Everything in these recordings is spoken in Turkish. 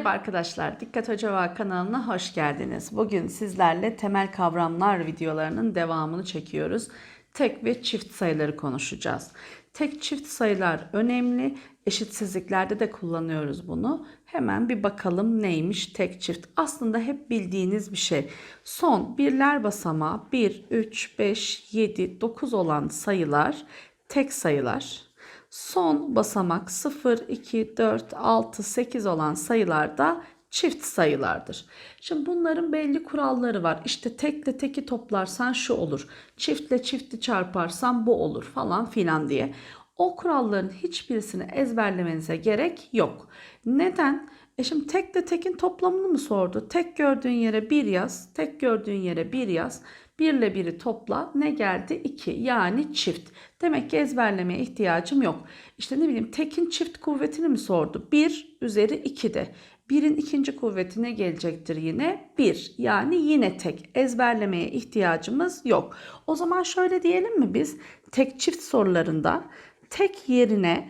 Merhaba arkadaşlar, Dikkat Hoca Var kanalına hoş geldiniz. Bugün sizlerle temel kavramlar videolarının devamını çekiyoruz. Tek ve çift sayıları konuşacağız. Tek çift sayılar önemli. Eşitsizliklerde de kullanıyoruz bunu. Hemen bir bakalım neymiş tek çift. Aslında hep bildiğiniz bir şey. Son birler basamağı 1, 3, 5, 7, 9 olan sayılar tek sayılar. Son basamak 0, 2, 4, 6, 8 olan sayılar da çift sayılardır. Şimdi bunların belli kuralları var. İşte tekle teki toplarsan şu olur. Çiftle çifti çarparsan bu olur falan filan diye. O kuralların hiçbirisini ezberlemenize gerek yok. Neden? E şimdi tekle tekin toplamını mı sordu? Tek gördüğün yere bir yaz, tek gördüğün yere bir yaz. 1 ile 1'i topla ne geldi? 2 yani çift. Demek ki ezberlemeye ihtiyacım yok. İşte ne bileyim tekin çift kuvvetini mi sordu? 1 üzeri 2'de. 1'in ikinci kuvveti ne gelecektir yine? 1 yani yine tek. Ezberlemeye ihtiyacımız yok. O zaman şöyle diyelim mi biz? Tek çift sorularında tek yerine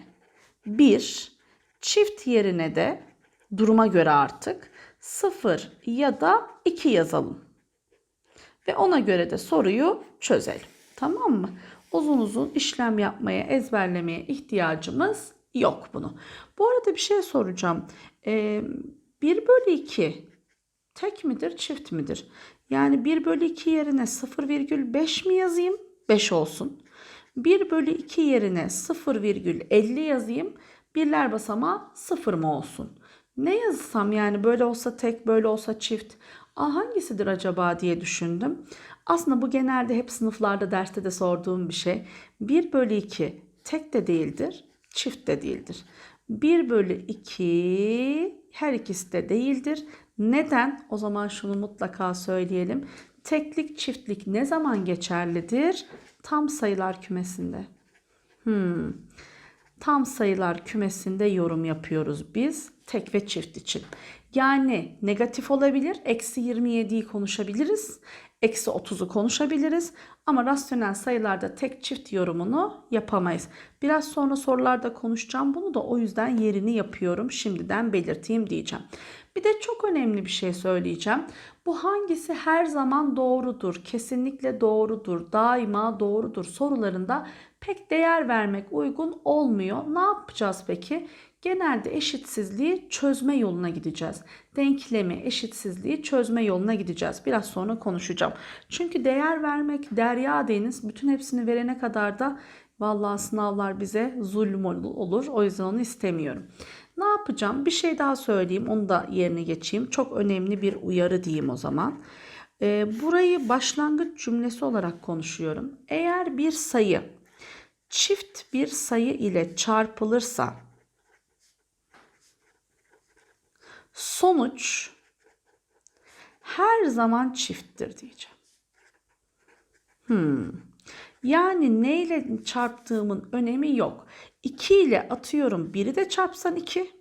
1, çift yerine de duruma göre artık 0 ya da 2 yazalım. Ve ona göre de soruyu çözelim. Tamam mı? Uzun uzun işlem yapmaya, ezberlemeye ihtiyacımız yok bunu. Bu arada bir şey soracağım. Ee, 1 bölü 2 tek midir, çift midir? Yani 1 bölü 2 yerine 0,5 mi yazayım? 5 olsun. 1 bölü 2 yerine 0,50 yazayım. Birler basamağı 0 mı olsun? Ne yazsam yani böyle olsa tek, böyle olsa çift. Aa, hangisidir acaba diye düşündüm. Aslında bu genelde hep sınıflarda derste de sorduğum bir şey. 1 bölü 2 tek de değildir, çift de değildir. 1 bölü 2 her ikisi de değildir. Neden? O zaman şunu mutlaka söyleyelim. Teklik çiftlik ne zaman geçerlidir? Tam sayılar kümesinde. Hmm. Tam sayılar kümesinde yorum yapıyoruz biz tek ve çift için. Yani negatif olabilir. Eksi 27'yi konuşabiliriz. Eksi 30'u konuşabiliriz. Ama rasyonel sayılarda tek çift yorumunu yapamayız. Biraz sonra sorularda konuşacağım bunu da o yüzden yerini yapıyorum. Şimdiden belirteyim diyeceğim. Bir de çok önemli bir şey söyleyeceğim. Bu hangisi her zaman doğrudur, kesinlikle doğrudur, daima doğrudur sorularında pek değer vermek uygun olmuyor. Ne yapacağız peki? Genelde eşitsizliği çözme yoluna gideceğiz. Denklemi, eşitsizliği çözme yoluna gideceğiz. Biraz sonra konuşacağım. Çünkü değer vermek derya deniz. Bütün hepsini verene kadar da vallahi sınavlar bize zulüm olur. O yüzden onu istemiyorum. Ne yapacağım? Bir şey daha söyleyeyim. Onu da yerine geçeyim. Çok önemli bir uyarı diyeyim o zaman. Ee, burayı başlangıç cümlesi olarak konuşuyorum. Eğer bir sayı çift bir sayı ile çarpılırsa sonuç her zaman çifttir diyeceğim. Hmm. Yani neyle çarptığımın önemi yok. 2 ile atıyorum 1'i de çarpsan 2.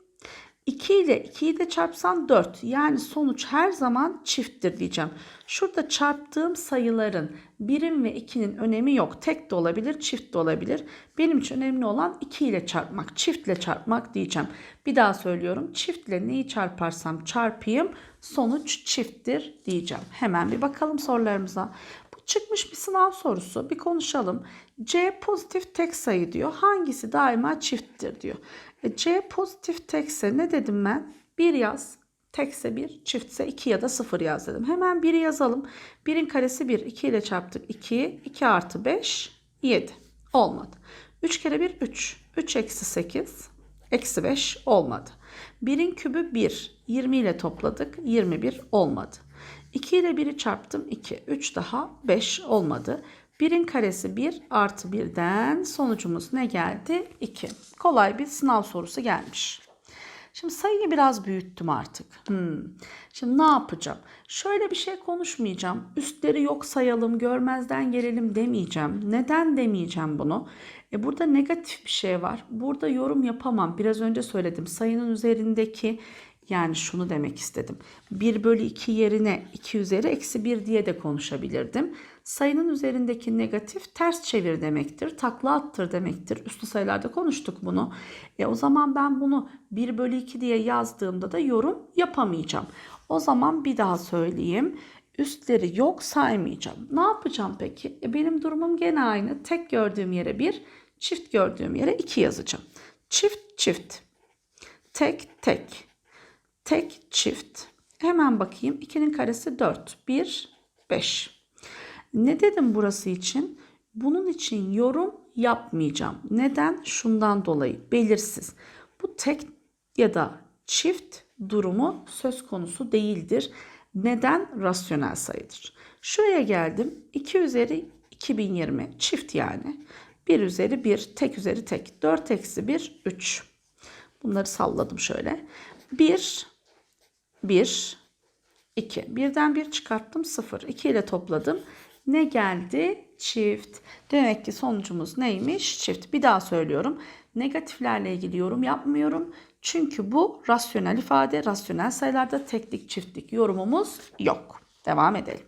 2 ile 2'yi de çarpsan 4. Yani sonuç her zaman çifttir diyeceğim. Şurada çarptığım sayıların 1'in ve 2'nin önemi yok. Tek de olabilir, çift de olabilir. Benim için önemli olan 2 ile çarpmak, çiftle çarpmak diyeceğim. Bir daha söylüyorum. Çiftle neyi çarparsam çarpayım sonuç çifttir diyeceğim. Hemen bir bakalım sorularımıza. Bu çıkmış bir sınav sorusu. Bir konuşalım. C pozitif tek sayı diyor. Hangisi daima çifttir diyor. E, C pozitif tekse ne dedim ben? 1 yaz. Tekse 1, çiftse 2 ya da 0 yaz dedim. Hemen 1'i yazalım. 1'in karesi 1, 2 ile çarptık 2. 2 artı 5, 7. Olmadı. 3 kere 1, 3. 3 eksi 8, eksi 5 olmadı. 1'in kübü 1. 20 ile topladık. 21 olmadı. 2 ile 1'i çarptım 2. 3 daha 5 olmadı. 1'in karesi 1 artı 1'den sonucumuz ne geldi? 2. Kolay bir sınav sorusu gelmiş. Şimdi sayıyı biraz büyüttüm artık. Hmm. Şimdi ne yapacağım? Şöyle bir şey konuşmayacağım. Üstleri yok sayalım, görmezden gelelim demeyeceğim. Neden demeyeceğim bunu? E burada negatif bir şey var. Burada yorum yapamam. Biraz önce söyledim. Sayının üzerindeki yani şunu demek istedim. 1 bölü 2 yerine 2 üzeri eksi 1 diye de konuşabilirdim. Sayının üzerindeki negatif ters çevir demektir. Takla attır demektir. Üslü sayılarda konuştuk bunu. E o zaman ben bunu 1 bölü 2 diye yazdığımda da yorum yapamayacağım. O zaman bir daha söyleyeyim. Üstleri yok saymayacağım. Ne yapacağım peki? E benim durumum gene aynı. Tek gördüğüm yere 1, çift gördüğüm yere 2 yazacağım. Çift çift. Tek tek. Tek çift. Hemen bakayım. 2'nin karesi 4. 1, 5. Ne dedim burası için? Bunun için yorum yapmayacağım. Neden? Şundan dolayı belirsiz. Bu tek ya da çift durumu söz konusu değildir. Neden? Rasyonel sayıdır. Şuraya geldim. 2 üzeri 2020 çift yani. 1 üzeri 1 tek üzeri tek. 4 eksi 1 3. Bunları salladım şöyle. 1 1 2. Birden 1 çıkarttım 0. 2 ile topladım. Ne geldi? Çift. Demek ki sonucumuz neymiş? Çift. Bir daha söylüyorum. Negatiflerle ilgili yorum yapmıyorum. Çünkü bu rasyonel ifade. Rasyonel sayılarda teklik çiftlik yorumumuz yok. Devam edelim.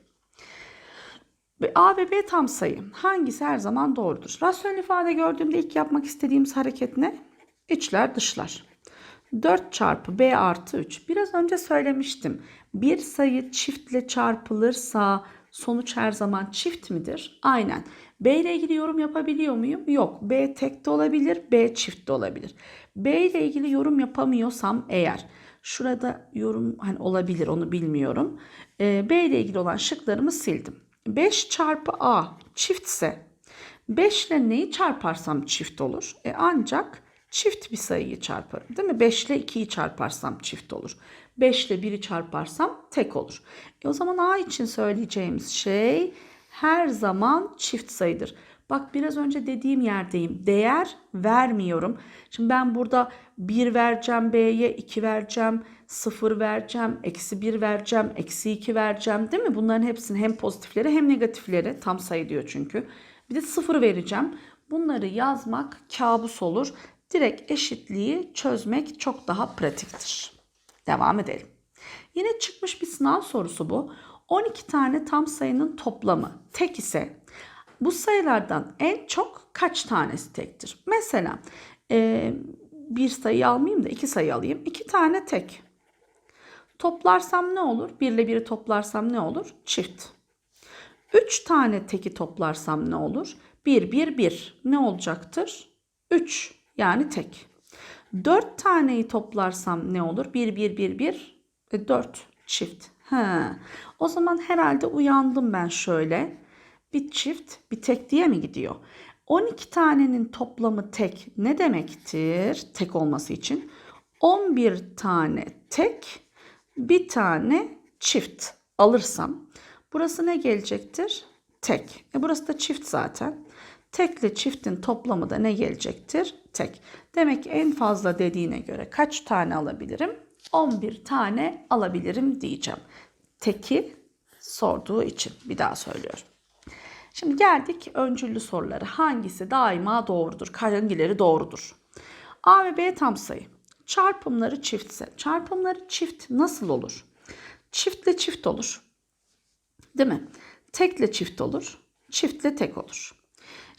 A ve B tam sayı. Hangisi her zaman doğrudur? Rasyonel ifade gördüğümde ilk yapmak istediğimiz hareket ne? İçler dışlar. 4 çarpı B artı 3. Biraz önce söylemiştim. Bir sayı çiftle çarpılırsa sonuç her zaman çift midir? Aynen. B ile ilgili yorum yapabiliyor muyum? Yok. B tek de olabilir, B çift de olabilir. B ile ilgili yorum yapamıyorsam eğer şurada yorum hani olabilir onu bilmiyorum. Ee, B ile ilgili olan şıklarımı sildim. 5 çarpı A çiftse 5 ile neyi çarparsam çift olur? E ancak çift bir sayıyı çarparım. Değil mi? 5 ile 2'yi çarparsam çift olur. 5 ile 1'i çarparsam tek olur. E o zaman A için söyleyeceğimiz şey her zaman çift sayıdır. Bak biraz önce dediğim yerdeyim. Değer vermiyorum. Şimdi ben burada 1 vereceğim B'ye, 2 vereceğim, 0 vereceğim, eksi 1 vereceğim, eksi 2 vereceğim değil mi? Bunların hepsini hem pozitifleri hem negatifleri tam sayı diyor çünkü. Bir de 0 vereceğim. Bunları yazmak kabus olur. Direkt eşitliği çözmek çok daha pratiktir. Devam edelim. Yine çıkmış bir sınav sorusu bu. 12 tane tam sayının toplamı tek ise bu sayılardan en çok kaç tanesi tektir? Mesela e, bir sayı almayayım da iki sayı alayım. İki tane tek. Toplarsam ne olur? 1 ile 1'i toplarsam ne olur? Çift. 3 tane teki toplarsam ne olur? 1, 1, 1. Ne olacaktır? 3 yani tek. 4 taneyi toplarsam ne olur? 1, 1, 1, 1. E, 4 çift. Ha. O zaman herhalde uyandım ben şöyle. Bir çift bir tek diye mi gidiyor? 12 tanenin toplamı tek ne demektir? Tek olması için. 11 tane tek bir tane çift alırsam burası ne gelecektir? Tek. E burası da çift zaten. Tekle çiftin toplamı da ne gelecektir? Tek. Demek ki en fazla dediğine göre kaç tane alabilirim? 11 tane alabilirim diyeceğim. Teki sorduğu için bir daha söylüyorum. Şimdi geldik öncüllü soruları. Hangisi daima doğrudur? Hangileri doğrudur? A ve B tam sayı. Çarpımları çiftse. Çarpımları çift nasıl olur? Çiftle çift olur. Değil mi? Tekle çift olur. Çiftle tek olur.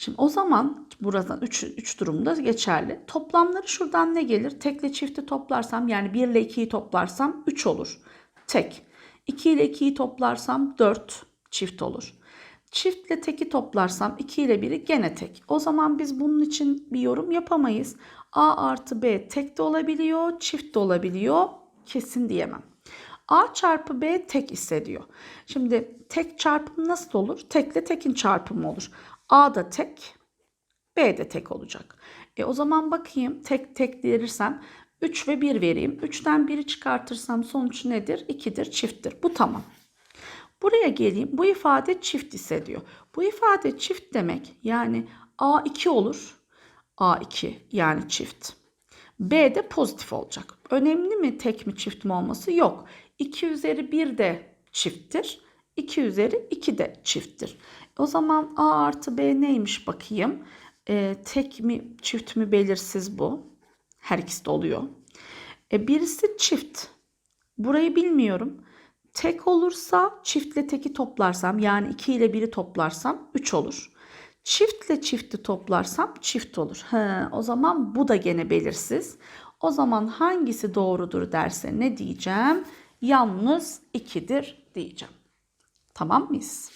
Şimdi o zaman buradan 3 3 durumda geçerli. Toplamları şuradan ne gelir? Tekle çifti toplarsam yani 1 ile 2'yi toplarsam 3 olur. Tek. 2 ile 2'yi toplarsam 4 çift olur. Çiftle teki toplarsam 2 ile 1'i gene tek. O zaman biz bunun için bir yorum yapamayız. A artı B tek de olabiliyor, çift de olabiliyor. Kesin diyemem. A çarpı B tek hissediyor. Şimdi tek çarpım nasıl olur? Tekle tekin çarpımı olur. A da tek, B de tek olacak. E o zaman bakayım tek tek verirsem 3 ve 1 vereyim. 3'ten 1'i çıkartırsam sonuç nedir? 2'dir, çifttir. Bu tamam. Buraya geleyim. Bu ifade çift hissediyor. Bu ifade çift demek yani A2 olur. A2 yani çift. B de pozitif olacak. Önemli mi tek mi çift mi olması? Yok. 2 üzeri 1 de çifttir. 2 üzeri 2 de çifttir. O zaman A artı B neymiş bakayım. E, tek mi çift mi belirsiz bu. Her ikisi de oluyor. E, birisi çift. Burayı bilmiyorum. tek olursa çiftle teki toplarsam yani 2 ile 1'i toplarsam 3 olur. Çiftle çifti toplarsam çift olur. He, o zaman bu da gene belirsiz. O zaman hangisi doğrudur derse ne diyeceğim? Yalnız 2'dir diyeceğim. Tamam mıyız?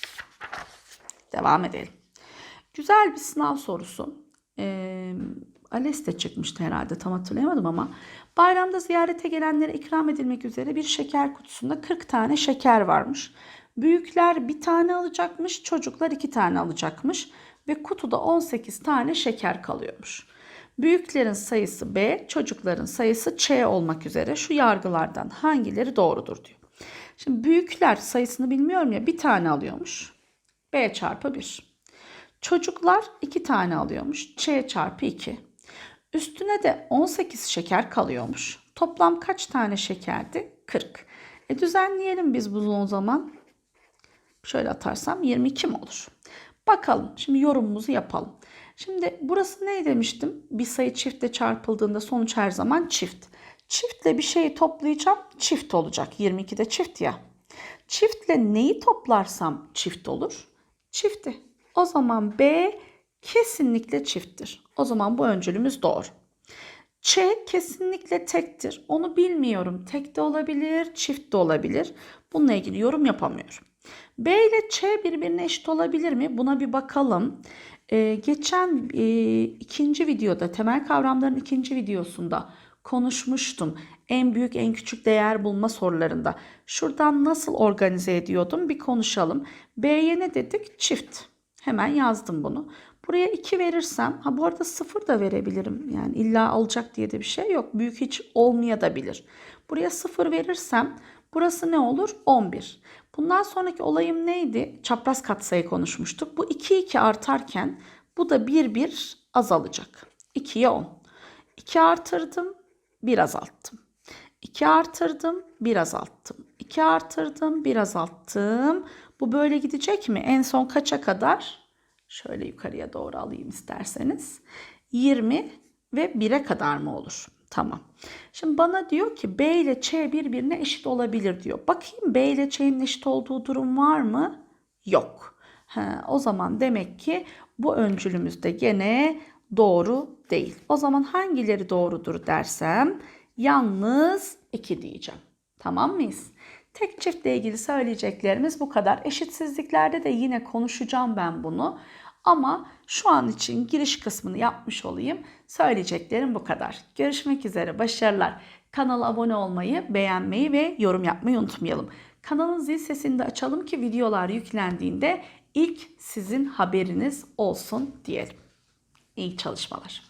Devam edelim. Güzel bir sınav sorusu. Ee, ALES de çıkmıştı herhalde tam hatırlayamadım ama bayramda ziyarete gelenlere ikram edilmek üzere bir şeker kutusunda 40 tane şeker varmış. Büyükler bir tane alacakmış, çocuklar iki tane alacakmış ve kutuda 18 tane şeker kalıyormuş. Büyüklerin sayısı B, çocukların sayısı Ç olmak üzere şu yargılardan hangileri doğrudur diyor. Şimdi büyükler sayısını bilmiyorum ya bir tane alıyormuş. B çarpı 1. Çocuklar 2 tane alıyormuş. Ç çarpı 2. Üstüne de 18 şeker kalıyormuş. Toplam kaç tane şekerdi? 40. E düzenleyelim biz bunu o zaman. Şöyle atarsam 22 mi olur? Bakalım. Şimdi yorumumuzu yapalım. Şimdi burası ne demiştim? Bir sayı çiftle çarpıldığında sonuç her zaman çift. Çiftle bir şeyi toplayacağım. Çift olacak. 22 de çift ya. Çiftle neyi toplarsam çift olur? Çifti. O zaman B kesinlikle çifttir. O zaman bu öncülümüz doğru. Ç kesinlikle tektir. Onu bilmiyorum. Tek de olabilir, çift de olabilir. Bununla ilgili yorum yapamıyorum. B ile Ç birbirine eşit olabilir mi? Buna bir bakalım. Ee, geçen e, ikinci videoda, temel kavramların ikinci videosunda konuşmuştum. En büyük, en küçük değer bulma sorularında. Şuradan nasıl organize ediyordum bir konuşalım. B'ye ne dedik? Çift. Hemen yazdım bunu. Buraya 2 verirsem, ha bu arada 0 da verebilirim. Yani illa alacak diye de bir şey yok. Büyük hiç olmayabilir. Buraya 0 verirsem burası ne olur? 11. Bundan sonraki olayım neydi? Çapraz katsayı konuşmuştuk. Bu 2 2 artarken bu da 1 1 azalacak. 2'ye 10. 2 artırdım, 1 azalttım. 2 artırdım, 1 azalttım. 2 artırdım, 1 azalttım. Bu böyle gidecek mi? En son kaça kadar? Şöyle yukarıya doğru alayım isterseniz. 20 ve 1'e kadar mı olur? Tamam. Şimdi bana diyor ki B ile Ç birbirine eşit olabilir diyor. Bakayım B ile Ç'nin eşit olduğu durum var mı? Yok. Ha, o zaman demek ki bu öncülümüz de gene doğru değil. O zaman hangileri doğrudur dersem yalnız 2 diyeceğim. Tamam mıyız? Tek çiftle ilgili söyleyeceklerimiz bu kadar. Eşitsizliklerde de yine konuşacağım ben bunu. Ama şu an için giriş kısmını yapmış olayım. Söyleyeceklerim bu kadar. Görüşmek üzere. Başarılar. Kanala abone olmayı, beğenmeyi ve yorum yapmayı unutmayalım. Kanalın zil sesini de açalım ki videolar yüklendiğinde ilk sizin haberiniz olsun diyelim. İyi çalışmalar.